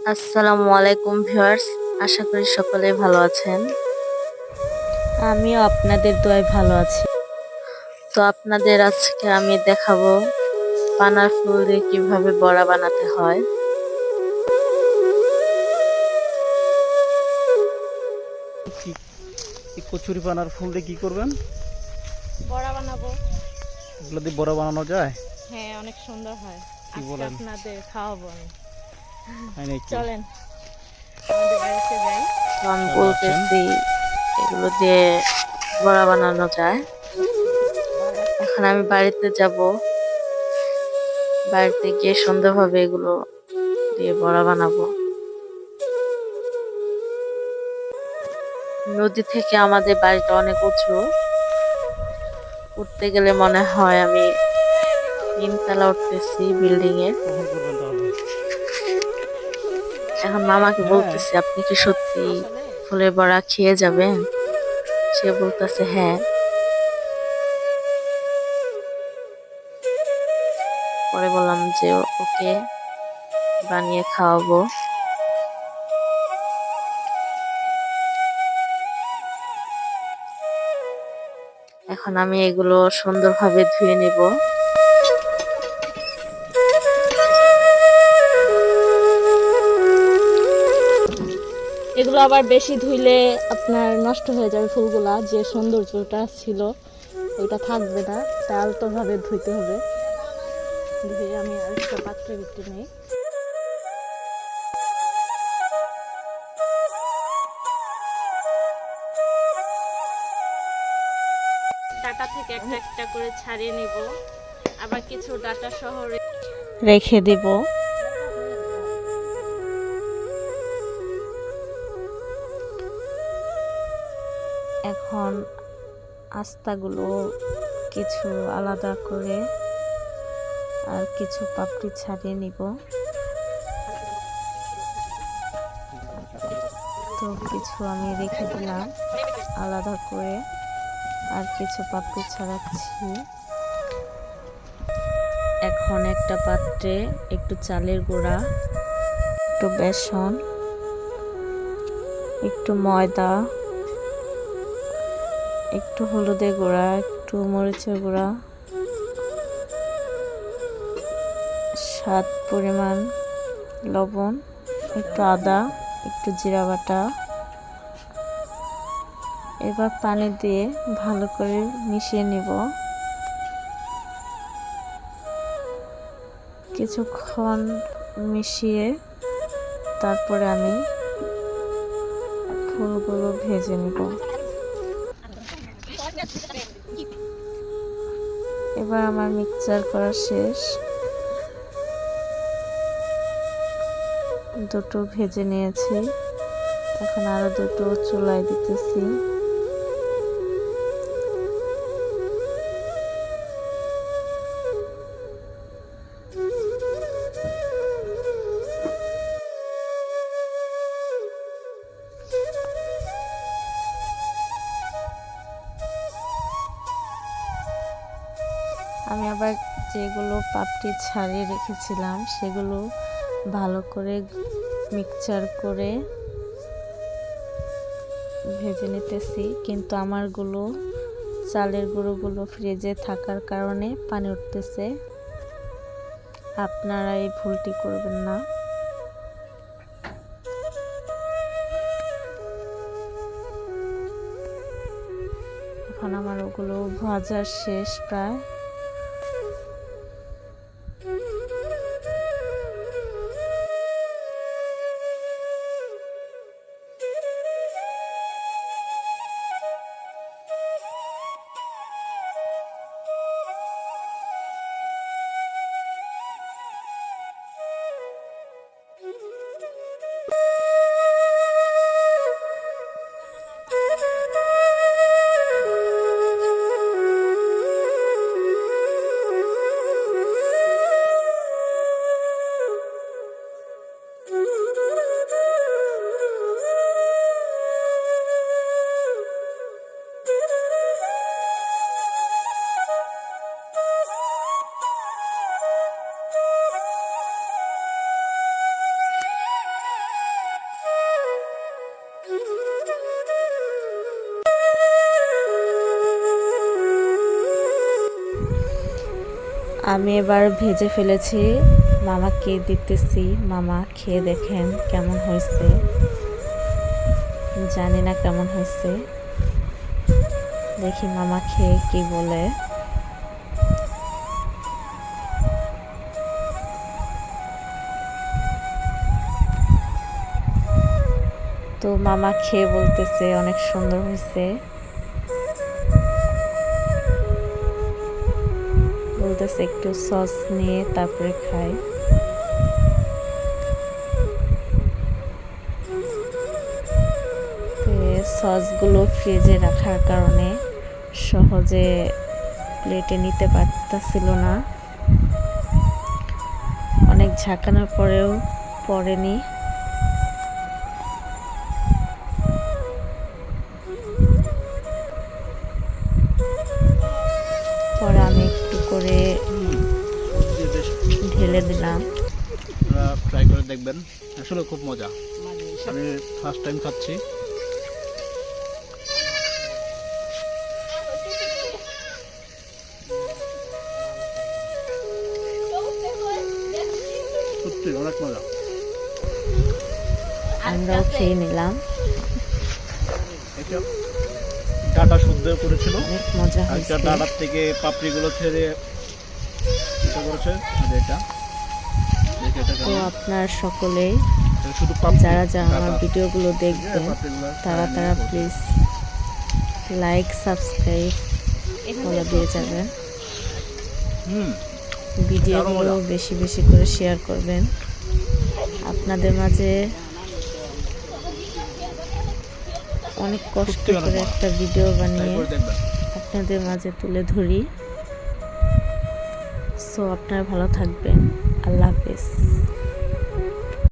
আসসালামু আলাইকুম ভিউয়ার্স আশা করি সকলে ভালো আছেন। আমিও আপনাদের দোয়ায় ভালো আছি। তো আপনাদের আজকে আমি দেখাবো পানার ফুল দিয়ে কীভাবে বড়া বানাতে হয়। এই কচুরি পানার ফুল দিয়ে কি করবেন? বড়া বানাবো। এগুলো দিয়ে বড়া বানানো যায়? হ্যাঁ অনেক সুন্দর হয়। কি বলেন? আপনাদের খাওয়াবো আমি। চলেন। আমাদের বাড়িতে যাই তো আমি বলতেছি এগুলো দিয়ে বড়া বানানো যায়। এখন আমি বাড়িতে যাব। বাড়িতে গিয়ে সুন্দরভাবে এগুলো দিয়ে বড়া বানাবো। নদী থেকে আমাদের বাড়িটা অনেক উঁচু। উঠতে গেলে মনে হয় আমি তিনতলা উঠতেছি বিল্ডিং এ কখন করবেন তাহলে এখন মামাকে হ্যাঁ। বলতেছি আপনি কি সত্যি ফুলের বড়া খেয়ে যাবেন? সে বলতেছে হ্যাঁ। পরে বললাম যে ওকে বানিয়ে খাওয়াবো। এখন আমি এগুলো সুন্দরভাবে ধুয়ে নেব। এগুলো আবার বেশি ধুইলে আপনার নষ্ট হয়ে যাবে ফুলগুলা যে সৌন্দর্যটা ছিল ওইটা থাকবে না তাই আলতোভাবে ধুইতে হবে। ধুয়ে আমি আরেকটা পাত্রে ভিতরে নেই। ডাটা থেকে একটা একটা করে ছাড়িয়ে নিব। আবার কিছু ডাটা সহ রে- রেখে দিব। এখন আস্তাগুলো কিছু আলাদা করে আর কিছু পাপড়ি ছাড়িয়ে নিব। তো কিছু আমি রেখে দিলাম আলাদা করে আর কিছু পাপড়ি ছাড়াচ্ছি। এখন একটা পাত্রে একটু চালের গুঁড়া, একটু বেসন, একটু ময়দা একটু হলুদের গুঁড়া, একটু মরিচের গুঁড়া। স্বাদ পরিমাণ লবণ, একটু আদা, একটু জিরা বাটা। এবার পানি দিয়ে ভালো করে মিশিয়ে নিব। কিছুক্ষণ মিশিয়ে তারপরে আমি ফুলগুলো ভেজে নেব। এবার আমার মিক্সচার করা শেষ। দুটো ভেজে নিয়েছি। এখন আরও দুটো চুলাই দিতেছি। আমি আবার যেগুলো পাপড়ি ছাড়িয়ে রেখেছিলাম, সেগুলো ভালো করে মিক্সচার করে ভেজে নিতেছি। কিন্তু আমারগুলো, চালের গুঁড়োগুলো ফ্রিজে থাকার কারণে পানি উঠতেছে। আপনারা এই ভুলটি করবেন না। এখন আমার ওগুলো ভাজা শেষ প্রায়। আমি এবার ভেজে ফেলেছি। মামাকে দিতেছি? মামা, খেয়ে দেখেন কেমন হয়েছে। জানি না কেমন হয়েছে। দেখি মামা খেয়ে কি বলে। তো মামা খেয়ে বলতেছে, অনেক সুন্দর হয়েছে। বলতেছে একটু সস নিয়ে তারপরে খাই সসগুলো ফ্রিজে রাখার কারণে সহজে প্লেটে নিতে পারতাছিল না। অনেক ঝাঁকানোর পরেও পড়েনি। পরে আমি করে ঢেলে দিলাম। আপনারা ট্রাই করে দেখবেন। আসলে খুব মজা। আমি ফার্স্ট টাইম খাচ্ছি। সত্যি অনেক মজা। আমরাও খেয়ে নিলাম। ডাটা শুদ্ধ করেছিল। একটা ডাটার থেকে পাপড়িগুলো ছেড়ে এটা করেছে। এটা। তো আপনার সকলেই যারা যারা আমার ভিডিওগুলো দেখবেন তারা তারা প্লিজ লাইক সাবস্ক্রাইব ফলো দিয়ে যাবেন। ভিডিওগুলো বেশি বেশি করে শেয়ার করবেন। আপনাদের মাঝে অনেক কষ্ট করে একটা ভিডিও বানিয়ে আপনাদের মাঝে তুলে ধরি। সো আপনারা ভালো থাকবেন। আল্লাহ হাফেজ।